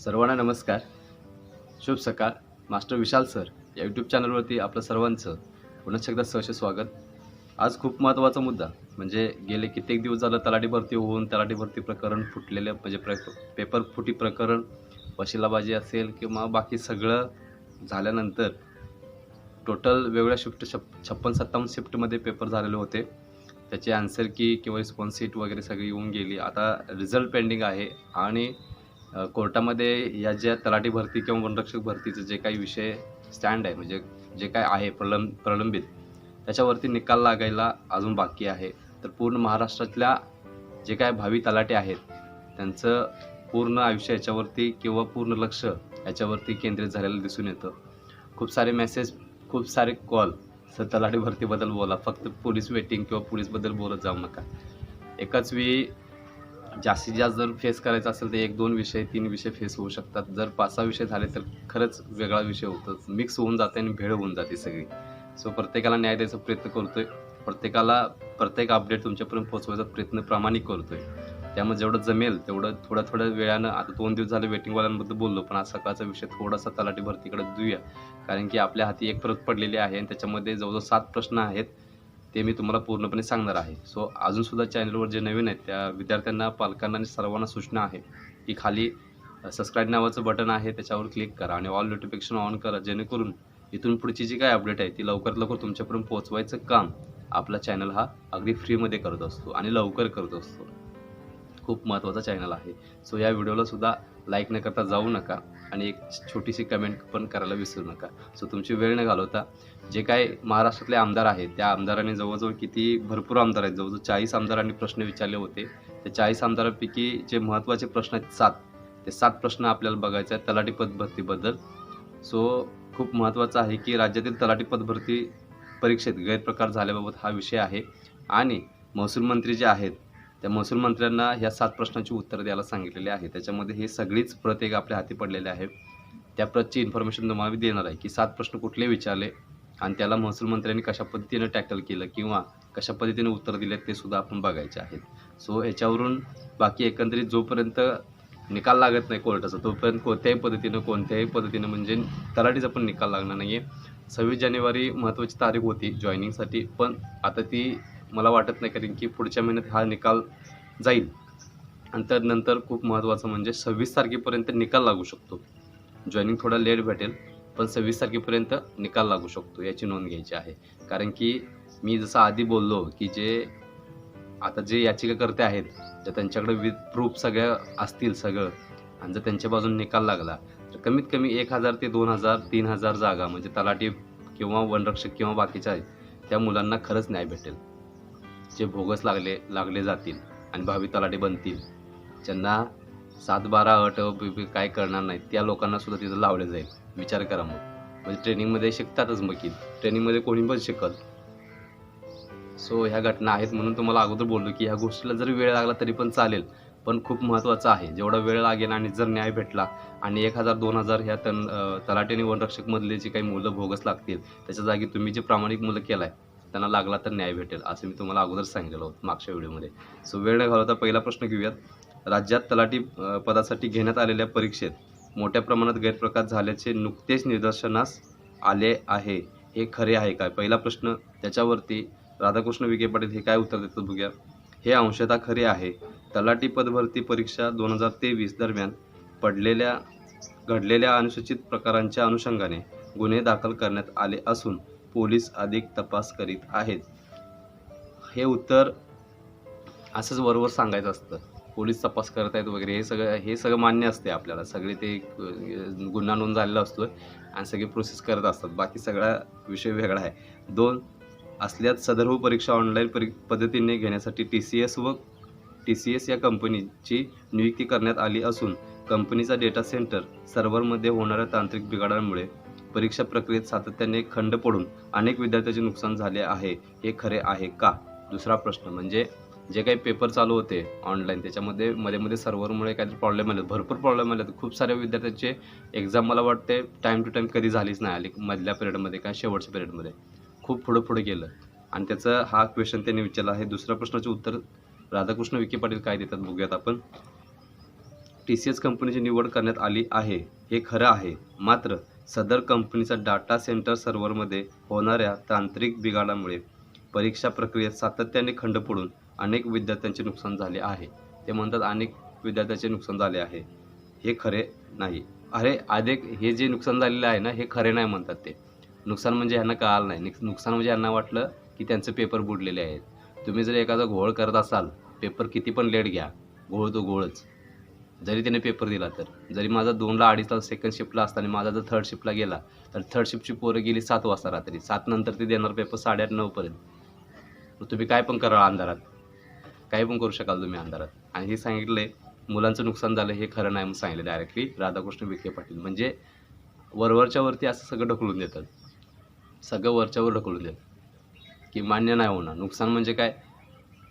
सर्वांना नमस्कार. शुभ सकाळ. मास्टर विशाल सर या यूट्यूब चॅनलवरती आपलं सर्वांचं पुन्हा एकदा सहश स्वागत. आज खूप महत्त्वाचा मुद्दा म्हणजे गेले कित्येक दिवस झालं तलाठी भरती होऊन तलाठी भरती प्रकरण फुटलेलं म्हणजे प्र पेपर फुटी प्रकरण वशिलाबाजी असेल किंवा बाकी सगळं झाल्यानंतर टोटल वेगळ्या शिफ्ट छप छप्पन सत्तावन्न शिफ्टमध्ये पेपर झालेले होते. त्याचे आन्सर की किंवा रिस्पॉन्स सीट वगैरे सगळी येऊन गेली. आता रिझल्ट पेंडिंग आहे आणि कोर्टामध्ये या ज्या तलाठी भरती किंवा वनरक्षक भरतीचं जे काही विषय स्टँड आहे म्हणजे जे काय आहे प्रलंब प्रलंबित त्याच्यावरती निकाल लागायला अजून बाकी आहे. तर पूर्ण महाराष्ट्रातल्या जे काय भावी तलाटे आहेत त्यांचं पूर्ण आयुष्य याच्यावरती किंवा पूर्ण लक्ष याच्यावरती केंद्रित झालेलं दिसून येतं. खूप सारे मेसेज खूप सारे कॉल सर तलाठी भरतीबद्दल बोला. फक्त पोलीस वेटिंग किंवा पोलीसबद्दल बोलत जाऊ नका. एकाच वेळी जास्तीत जास्त जर फेस करायचं असेल तर एक दोन विषय तीन विषय फेस होऊ शकतात. जर पाच सहा विषय झाले तर खरंच वेगळा विषय होतो. मिक्स होऊन जाते आणि भेळ होऊन जाते सगळी. सो प्रत्येकाला न्याय द्यायचा प्रयत्न करतोय. प्रत्येकाला प्रत्येक अपडेट तुमच्यापर्यंत पोहोचवायचा प्रयत्न प्रामाणिक करतोय. त्यामुळे जेवढं जमेल तेवढं थोड्या थोड्या वेळानं आता दोन दिवस झाले वेटिंगवाल्यांबद्दल बोललो पण आज सकाळचा विषय थोडासा तलाठी भरतीकडे देऊया कारण की आपल्या हाती एक प्रत पडलेली आहे आणि त्याच्यामध्ये जवळजवळ सात प्रश्न आहेत. ते मी तुम्हाला पूर्णपणे सांगणार आहे. सो अजूनसुद्धा चॅनलवर जे नवीन आहेत त्या विद्यार्थ्यांना पालकांना आणि सर्वांना सूचना आहे की खाली सबस्क्राईब नावाचं बटन आहे त्याच्यावर क्लिक करा आणि ऑल नोटिफिकेशन ऑन करा जेणेकरून इथून पुढची जी काय अपडेट आहे ती लवकरात लवकर तुमच्यापर्यंत पोहोचवायचं काम आपला चॅनल हा अगदी फ्रीमध्ये करत असतो आणि लवकर करत असतो. खूप महत्त्वाचा चॅनल आहे. सो या व्हिडिओला सुद्धा लाईक न करता जाऊ नका आणि एक छोटीशी कमेंट पण करायला विसरू नका. सो तुमची वेळ न घालवता जे काय महाराष्ट्रातले आमदार आहेत त्या आमदारांनी जवळजवळ किती भरपूर आमदार आहेत. जवळजवळ चाळीस आमदारांनी प्रश्न विचारले होते. त्या चाळीस आमदारांपैकी जे महत्त्वाचे प्रश्न आहेत सात. ते सात प्रश्न आपल्याला बघायचे आहेत तलाठी पदभरतीबद्दल. सो खूप महत्त्वाचं आहे की राज्यातील तलाठी पदभरती परीक्षेत गैरप्रकार झाल्याबाबत हा विषय आहे. आणि महसूल मंत्री जे आहेत त्या महसूल मंत्र्यांना ह्या सात प्रश्नांची उत्तरं द्यायला सांगितलेले आहे. त्याच्यामध्ये हे सगळीच प्रत एक आपल्या हाती पडलेले आहे त्या प्रतची इन्फॉर्मेशन तुम्हाला मी देणार आहे की सात प्रश्न कुठले विचारले आणि त्याला महसूल मंत्र्यांनी कशा पद्धतीनं टॅकल केलं किंवा कशा पद्धतीने उत्तर दिले ते सुद्धा आपण बघायचे आहेत. सो ह्याच्यावरून बाकी एकंदरीत जोपर्यंत निकाल लागत नाही कोर्टाचा तोपर्यंत कोणत्याही पद्धतीनं कोणत्याही पद्धतीनं म्हणजे तलाठीचा पण निकाल लागणार नाही आहे सव्वीस जानेवारी महत्त्वाची तारीख होती जॉईनिंगसाठी पण आता ती मला वाटत नाही कारण की पुढच्या महिन्यात हा निकाल जाईल. आणि त्यानंतर खूप महत्त्वाचं म्हणजे सव्वीस तारखेपर्यंत निकाल लागू शकतो. जॉईनिंग थोडा लेट भेटेल. पण सव्वीस तारखेपर्यंत निकाल लागू शकतो याची नोंद घ्यायची आहे. कारण की मी जसं आधी बोललो की जे आता जे याचिकाकर्ते आहेत जर त्यांच्याकडे विथ प्रूफ सगळ्या असतील सगळं आणि जर त्यांच्या बाजून निकाल लागला तर कमीत कमी एक हजार ते दोन हजार तीन हजार जागा म्हणजे तलाठी किंवा वनरक्षक किंवा बाकीच्या आहेत त्या मुलांना खरंच न्याय भेटेल. जे भोगस लागले लागले जातील आणि भावी तलाठी बनतील ज्यांना सात बारा अट बी- काय करणार नाही त्या लोकांना सुद्धा तिथं लावले जाईल. विचार करा मग. म्हणजे ट्रेनिंगमध्ये शिकतातच मग की ट्रेनिंगमध्ये कोणी पण शिकल. सो ह्या घटना आहेत म्हणून तुम्हाला अगोदर बोललो की ह्या गोष्टीला जरी वेळ लागला तरी पण चालेल. पण खूप महत्त्वाचं आहे. जेवढा वेळ लागेल आणि जर न्याय भेटला आणि एक हजार दोन हजार ह्या तन तलाटेने वनरक्षकमधले जे काही मुलं भोगस लागतील त्याच्या जागी तुम्ही जे प्रामाणिक मुलं केलाय त्यांना लागला तर न्याय भेटेल असं मी तुम्हाला अगोदर सांगितलेलं होतं मागच्या व्हिडिओमध्ये. सो वेळ न घालवता पहिला प्रश्न घेऊयात. राज्यात तलाठी पदासाठी घेण्यात आलेल्या परीक्षेत मोठ्या प्रमाणात गैरप्रकार झाल्याचे नुकतेच निदर्शनास आले आहे. हे खरे आहे काय? पहिला प्रश्न त्याच्यावरती राधाकृष्ण विखे पाटील हे काय उत्तर देतात बघूया. हे अंशतः खरे आहे. तलाठी पदभरती परीक्षा दोन हजार तेवीस दरम्यान पडलेल्या घडलेल्या अनुसूचित प्रकारांच्या अनुषंगाने गुन्हे दाखल करण्यात आले असून पोलीस अधिक तपास करीत आहेत. हे उत्तर असंच बरोबर सांगायचं असतं. पोलीस तपास करत आहेत वगैरे हे सगळं हे सगळं मान्य असते आपल्याला. सगळे ते गुन्हा नोंद झालेला असतो आणि सगळे प्रोसेस करत असतात. बाकी सगळा विषय वेगळा आहे. दोन असल्यात सदर्भ हो परीक्षा ऑनलाईन परी पद्धतीने घेण्यासाठी टी सी एस व टी सी एस या कंपनीची नियुक्ती करण्यात आली असून कंपनीचा डेटा सेंटर सर्व्हरमध्ये होणाऱ्या तांत्रिक बिघाडांमुळे परीक्षा प्रक्रियेत सातत्याने खंड पडून अनेक विद्यार्थ्यांचे नुकसान झाले आहे. हे खरे आहे का? दुसरा प्रश्न म्हणजे जे काही पेपर चालू होते ऑनलाईन त्याच्यामध्ये मध्ये मध्ये सर्व्हरमुळे काहीतरी प्रॉब्लेम आले. भरपूर प्रॉब्लेम आले. खूप साऱ्या विद्यार्थ्यांचे एक्झाम मला वाटते टाईम टू टाईम कधी झालीच नाही. आली मधल्या पिरियडमध्ये का शेवटच्या पिरियडमध्ये खूप पुढं पुढे गेलं. आणि त्याचं हा क्वेश्चन त्यांनी विचारला. आहे दुसऱ्या प्रश्नाचे उत्तर राधाकृष्ण विखे पाटील काय देतात बघूयात आपण. टी सी एस कंपनीची निवड करण्यात आली आहे. हे खरं आहे. मात्र सदर कंपनीचा डाटा सेंटर सर्व्हरमध्ये होणाऱ्या तांत्रिक बिघाडामुळे परीक्षा प्रक्रियेत सातत्याने खंड पडून अनेक विद्यार्थ्यांचे नुकसान झाले आहे. ते म्हणतात अनेक विद्यार्थ्यांचे नुकसान झाले आहे. हे खरे नाही. अरे अधिक हे जे नुकसान झालेलं आहे ना हे खरे नाही म्हणतात ते. नुकसान म्हणजे ह्यांना कळालं नाही. नुकसान म्हणजे ह्यांना वाटलं की त्यांचे पेपर बुडलेले आहेत. तुम्ही जर एखादा घोळ करत असाल पेपर किती पण लेट घ्या. घोळ तो घोळच. जरी त्याने पेपर दिला तर. जरी माझा दोनला अडीचला सेकंड शिफ्टला असताना माझा जर थर्ड शिफ्टला गेला तर थर्ड शिफ्टची पोरं गेली सात वाजता रात्री. सात नंतर ते देणार पेपर साडेआठ नऊपर्यंत. मग तुम्ही काय पण करा अंधारात. काही पण करू शकाल तुम्ही अंधारात. आणि हे सांगितलंय मुलांचं नुकसान झालं हे खरं नाही म्हणून सांगितलं डायरेक्टली राधाकृष्ण विखे पाटील. म्हणजे वरवरच्या वरती असं सगळं ढकलून देतात. सगळं वरच्यावर ढकलून देतात. की मान्य नाही होणार. नुकसान म्हणजे काय?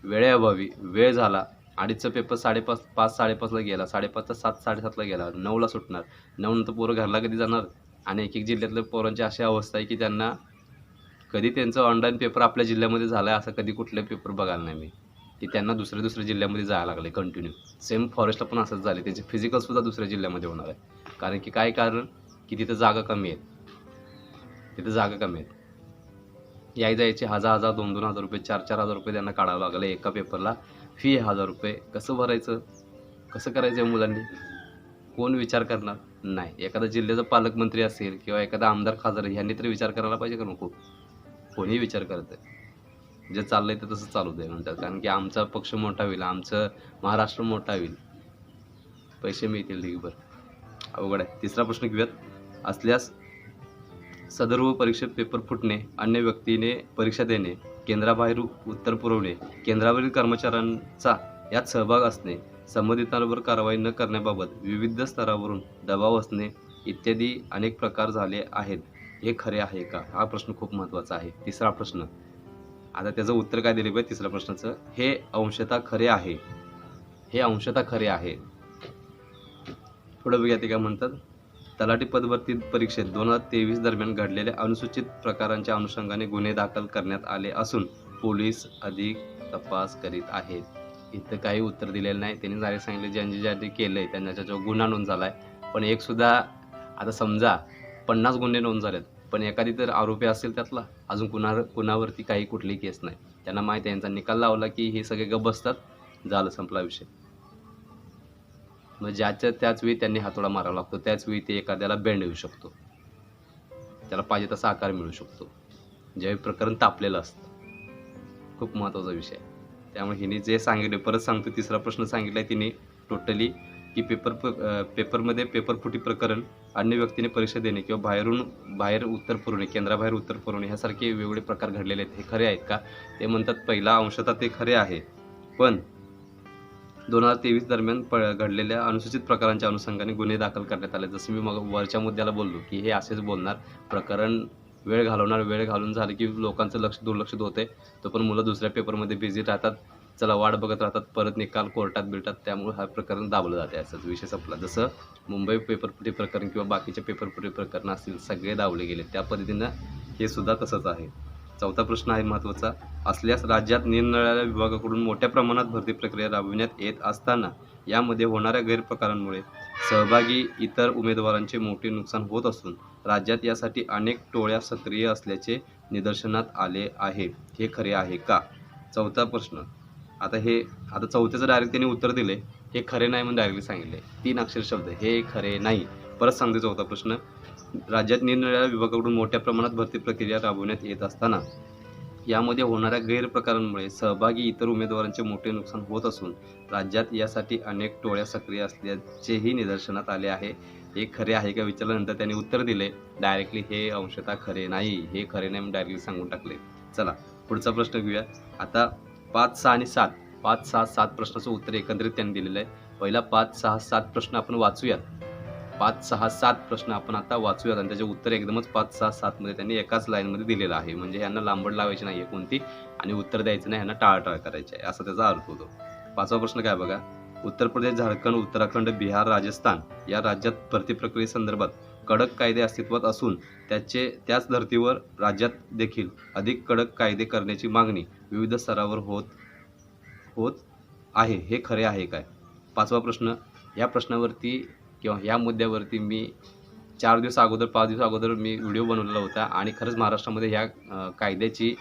वेळेअभावी वेळ झाला अडीचचा पेपर साडेपाच पाच साडेपाचला गेला साडेपाचचा सात साडेसातला गेला नऊला सुटणार. नऊ नंतर पोरं घरला कधी जाणार? आणि एक एक जिल्ह्यातल्या पोरांची अशी अवस्था आहे की त्यांना कधी त्यांचं ऑनलाईन पेपर आपल्या जिल्ह्यामध्ये झाला आहे असं कधी कुठले पेपर बघायला नाही मी. की त्यांना दुसऱ्या दुसऱ्या जिल्ह्यामध्ये जायला लागले कंटिन्यू सेम फॉरेस्टला पण असंच झाले त्यांचे फिजिकलसुद्धा दुसऱ्या जिल्ह्यामध्ये होणार आहे. कारण की काय कारण? की तिथं जागा कमी आहेत. तिथं जागा कमी आहेत. याय जायचे हजार हजार दोन दोन हजार रुपये चार चार हजार रुपये त्यांना काढावं लागलं एका पेपरला फी हजार रुपये. कसं भरायचं? कसं करायचं आहे मुलांनी? कोण विचार करणार? नाही. एखादा जिल्ह्याचा पालकमंत्री असेल किंवा एखादा आमदार खासदार ह्यांनी तरी विचार करायला पाहिजे का नको? कोणी विचार करत आहे जे चाललंय ते तसं चालू दे म्हणतात. कारण की आमचा पक्ष मोठा होईल आमचं महाराष्ट्र मोठा होईल. पैसे मिळतील ढीगभर अवघड आहे. तिसरा प्रश्न घेऊयात. असल्यास सदर्व परीक्षेत पेपर फुटणे अन्य व्यक्तीने परीक्षा देणे केंद्राबाहेर उत्तर पुरवणे केंद्रावरील कर्मचाऱ्यांचा यात सहभाग असणे संबंधितांवर कारवाई न करण्याबाबत विविध स्तरावरून दबाव असणे इत्यादी अनेक प्रकार झाले आहेत. हे खरे आहे का? हा प्रश्न खूप महत्त्वाचा आहे. तिसरा प्रश्न. आता त्याचं उत्तर काय दिले पाहिजे तिसऱ्या प्रश्नाचं. हे अंशता खरे आहे. हे अंशता खरे आहे. पुढे बघूया ते काय म्हणतात. तलाठी पदभरती परीक्षेत दोन हजार तेवीस दरम्यान घडलेल्या अनुसूचित प्रकारांच्या अनुषंगाने गुन्हे दाखल करण्यात आले असून पोलीस अधिक तपास करीत आहेत. इथं काही उत्तर दिलेलं नाही. त्यांनी जारी सांगितले ज्यांनी ज्यांनी केलं त्यांना त्याच्यावर गुन्हा नोंद झाला आहे पण एकसुद्धा आता समजा पन्नास गुन्हे नोंद झालेत. पण एखादी तर आरोपी असेल त्यातला. अजून कुणा कुणावरती काही कुठली केस नाही. त्यांना माहिती आहे यांचा निकाल लावला की हे सगळे गप बसतात. झालं संपला विषय. मग ज्याच्या त्याच वेळी त्यांनी हातोडा मारावा लागतो. त्याचवेळी ते एखाद्याला बँड येऊ शकतो. त्याला पाहिजे तसा आकार मिळू शकतो. ज्यावेळी प्रकरण तापलेलं असतं. खूप महत्त्वाचा विषय त्यामुळे हिने जे सांगितले परत सांगतो तिसरा प्रश्न सांगितलाय तिने टोटली की पेपर पेपरमध्ये पेपर फुटी प्रकरण अन्य व्यक्तीने परीक्षा देणे किंवा बाहेरून बाहेर उत्तर पुरवणे केंद्राबाहेर उत्तर पुरवणे ह्यासारखे वेगवेगळे प्रकार घडलेले आहेत. हे खरे आहेत का? ते म्हणतात पहिला अंशतः ते खरे आहे. पण दोन हजार तेवीस दरम्यान प घडलेल्या अनुसूचित प्रकारांच्या अनुषंगाने गुन्हे दाखल करण्यात आले. जसं मी मग वरच्या मुद्द्याला बोललो की हे असेच बोलणार. प्रकरण वेळ घालवणार वेळ घालून झालं की लोकांचं लक्ष दुर्लक्षित होते तो पण मुलं दुसऱ्या पेपरमध्ये बिझी राहतात. चला वाट बघत राहतात परत निकाल कोर्टात बिलटात त्यामुळे हा प्रकरण दाबलं जाते असाच विषय संपला. जसं मुंबई पेपरपुटी प्रकरण किंवा बाकीचे पेपरपुटी प्रकरण असतील सगळे दावले गेले. त्या पद्धतीनं हे सुद्धा तसंच आहे. चौथा प्रश्न आहे महत्त्वाचा. असल्यास राज्यात निरनिराळ्या विभागाकडून मोठ्या प्रमाणात भरती प्रक्रिया राबविण्यात येत असताना यामध्ये होणाऱ्या गैरप्रकारांमुळे सहभागी इतर उमेदवारांचे मोठे नुकसान होत असून राज्यात यासाठी अनेक टोळ्या सक्रिय असल्याचे निदर्शनात आले आहे. हे खरे आहे का? चौथा प्रश्न. आता हे आता चौथ्याचं डायरेक्ट त्यांनी उत्तर दिले हे खरे नाही म्हणून डायरेक्टली सांगितले तीन अक्षर शब्द हे खरे नाही. परत सांगते चौथा प्रश्न. राज्यात निरनिराळ्या विभागाकडून मोठ्या प्रमाणात भरती प्रक्रिया राबवण्यात येत असताना यामध्ये होणाऱ्या गैरप्रकारांमुळे सहभागी इतर उमेदवारांचे मोठे नुकसान होत असून राज्यात यासाठी अनेक टोळ्या सक्रिय असल्याचेही निदर्शनात आले आहे. हे खरे आहे का विचारल्यानंतर त्यांनी उत्तर दिले डायरेक्टली हे अंशतः खरे नाही. हे खरे नाही म्हणून डायरेक्टली सांगून टाकले चला पुढचा प्रश्न घेऊया. आता पाच सहा आणि सात. पाच सहा सात प्रश्नाचं उत्तर एकंदरीत त्यांनी दिलेलं आहे. पहिला पाच सहा सात प्रश्न आपण वाचूयात. पाच सहा सात प्रश्न आपण आता वाचूयात आणि त्याचे उत्तर एकदमच पाच सहा सातमध्ये त्यांनी एकाच लाईनमध्ये दिलेलं आहे. म्हणजे यांना लांबड लावायची नाही आहे कोणती आणि उत्तर द्यायचं नाही यांना टाळाटाळ करायची आहे. असा त्याचा अर्थ होतो. पाचवा प्रश्न काय बघा? उत्तर प्रदेश झारखंड उत्तराखंड बिहार राजस्थान या राज्यात भरती प्रक्रियेसंदर्भात कडक कायदे अस्तित्वात असून त्याचे त्याच धर्तीवर राज्यात देखील अधिक कडक कायदे करण्याची मागणी विविध स्तरावर होत होत आहे. हे खरे आहे काय? पाचवा प्रश्न. या प्रश्नावरती किंवा ह्या मुद्द्यावरती मी चार दिवस अगोदर पाच दिवस अगोदर मी व्हिडिओ बनवलेला होता आणि खरंच महाराष्ट्रामध्ये ह्या कायद्याची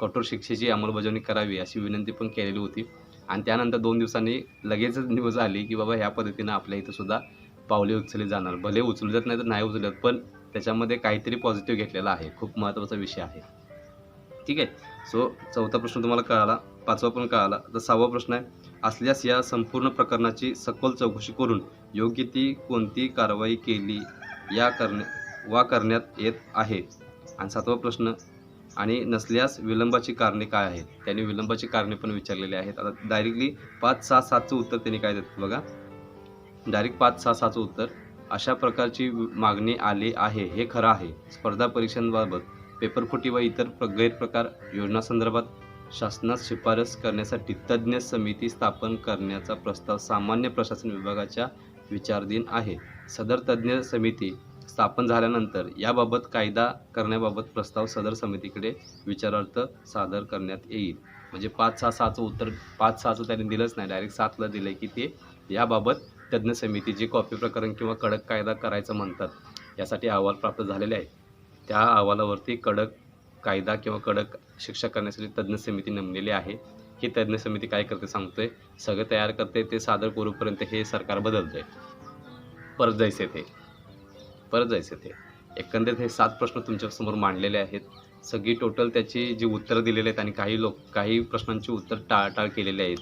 कठोर शिक्षेची अंमलबजावणी करावी अशी विनंती पण केलेली होती. आणि त्यानंतर दोन दिवसांनी लगेचच न्यूज आली की बाबा ह्या पद्धतीनं आपल्या इथं सुद्धा पावले उचलली जाणार. भले उचलू नाही तर नाही उचलत पण त्याच्यामध्ये काहीतरी पॉझिटिव्ह घेतलेला आहे. खूप महत्त्वाचा विषय आहे. ठीक आहे. सो चौथा प्रश्न तुम्हाला कळाला पाचवा पण कळाला. तर सहावा प्रश्न आहे असल्यास या संपूर्ण प्रकरणाची सखोल चौकशी करून योग्य ती कोणती कारवाई केली या करण्या वा करण्यात येत आहे. आणि सातवा प्रश्न आणि नसल्यास विलंबाची कारणे काय आहेत? त्यांनी विलंबाची कारणे पण विचारलेली आहेत. आता डायरेक्टली पाच सहा सातचं उत्तर त्यांनी काय देतात बघा. डायरेक्ट पाच सहा सातचं उत्तर अशा प्रकारची मागणी आली आहे. हे खरं आहे. स्पर्धा परीक्षांबाबत पेपरफुटी व इतर गैरप्रकार योजनासंदर्भात शासनास शिफारस करण्यासाठी तज्ज्ञ समिती स्थापन करण्याचा प्रस्ताव सामान्य प्रशासन विभागाच्या विचारधीन आहे. सदर तज्ज्ञ समिती स्थापन झाल्यानंतर याबाबत कायदा करण्याबाबत प्रस्ताव सदर समितीकडे विचारार्थ सादर करण्यात येईल. म्हणजे पाच सहा सहाचं उत्तर पाच सहाचं त्यांनी दिलंच नाही. डायरेक्ट सातला दिलं की ते याबाबत तज्ज्ञ समिती जे कॉपी प्रकरण किंवा कडक कायदा करायचं म्हणतात यासाठी अहवाल प्राप्त झालेले आहे त्या अहवालावरती कडक कायदा किंवा कडक शिक्षा करण्यासाठी तज्ज्ञ समिती नेमलेली आहे. ही तज्ज्ञ समिती काय करते सांगतोय. सगळं तयार करते ते सादर करूपर्यंत हे सरकार बदलतंय. परत जायचे ते. परत जायचे ते. एकंदरीत हे सात प्रश्न तुमच्यासमोर मांडलेले आहेत. सगळी टोटल त्याची जी उत्तरं दिलेली आहेत आणि काही लोक काही प्रश्नांची उत्तर टाळटाळ केलेली आहेत.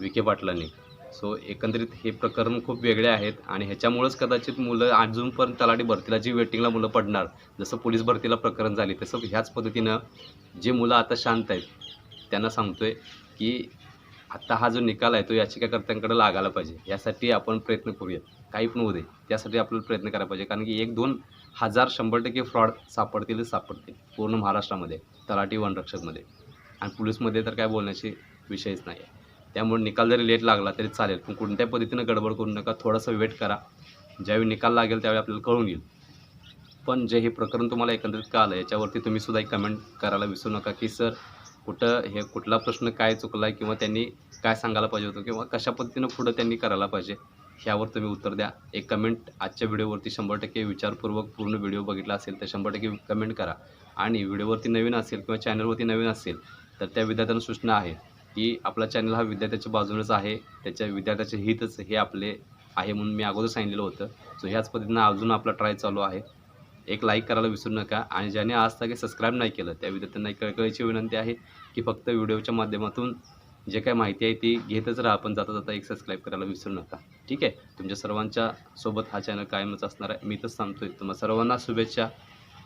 विखे पाटलांनी. सो एकंदरीत हे प्रकरण खूप वेगळे आहेत आणि ह्याच्यामुळंच कदाचित मुलं अजून पण तलाठी भरतीला जी वेटिंगला मुलं पडणार जसं पोलीस भरतीला प्रकरण झाली तसं ह्याच पद्धतीनं जे मुलं आता शांत आहेत त्यांना सांगतोय की आता हा जो निकाल आहे तो याचिकाकर्त्यांकडे लागायला पाहिजे. यासाठी आपण प्रयत्न करूयात. काही पण होऊ दे. त्यासाठी आपल्याला प्रयत्न करायला पाहिजे. कारण की एक दोन हजार शंभर टक्के फ्रॉड सापडतीलच सापडतील. पूर्ण महाराष्ट्रामध्ये तलाठी वनरक्षकमध्ये. आणि पोलीसमध्ये तर काय बोलण्याची विषयच नाही. आहे त्यामुळे निकाल जरी लेट लागला तरी चालेल पण कोणत्या पद्धतीनं गडबड करू नका थोडंसं वेट करा. ज्यावेळी निकाल लागेल त्यावेळी आपल्याला कळून येईल. पण जे हे प्रकरण तुम्हाला एकंदरीत कळालं याच्यावरती तुम्ही सुद्धा एक कमेंट करायला विसरू नका की सर कुठं हे कुठला प्रश्न काय चुकला आहे किंवा त्यांनी काय सांगायला पाहिजे होतं किंवा कशा पद्धतीनं पुढं त्यांनी करायला पाहिजे? ह्यावर तुम्ही उत्तर द्या. एक कमेंट आजच्या व्हिडिओवरती शंभर टक्के विचारपूर्वक पूर्ण व्हिडिओ बघितला असेल तर शंभर टक्के कमेंट करा. आणि व्हिडिओवरती नवीन असेल किंवा चॅनलवरती नवीन असेल तर त्या विद्यार्थ्यांना सूचना आहे. की आपला चॅनल हा विद्यार्थ्याच्या बाजूनच आहे. त्याच्या विद्यार्थ्याचे हितच हे आपले आहे म्हणून मी अगोदर सांगितलेलं होतं. सो ह्याच पद्धतीनं अजून आपला ट्राय चालू आहे. एक लाईक करायला विसरू नका आणि ज्याने आज तक सबस्क्राईब नाही केलं त्या विद्यार्थ्यांना एक कळकळीची विनंती आहे की फक्त व्हिडिओच्या माध्यमातून जे काय माहिती आहे ती घेतच राहा पण जाता जाता एक सबस्क्राईब करायला विसरू नका. ठीक आहे? तुमच्या सर्वांच्या सोबत हा चॅनल कायमच असणार आहे. मी तर सांगतोय तुम्हाला सर्वांना शुभेच्छा.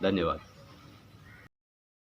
धन्यवाद.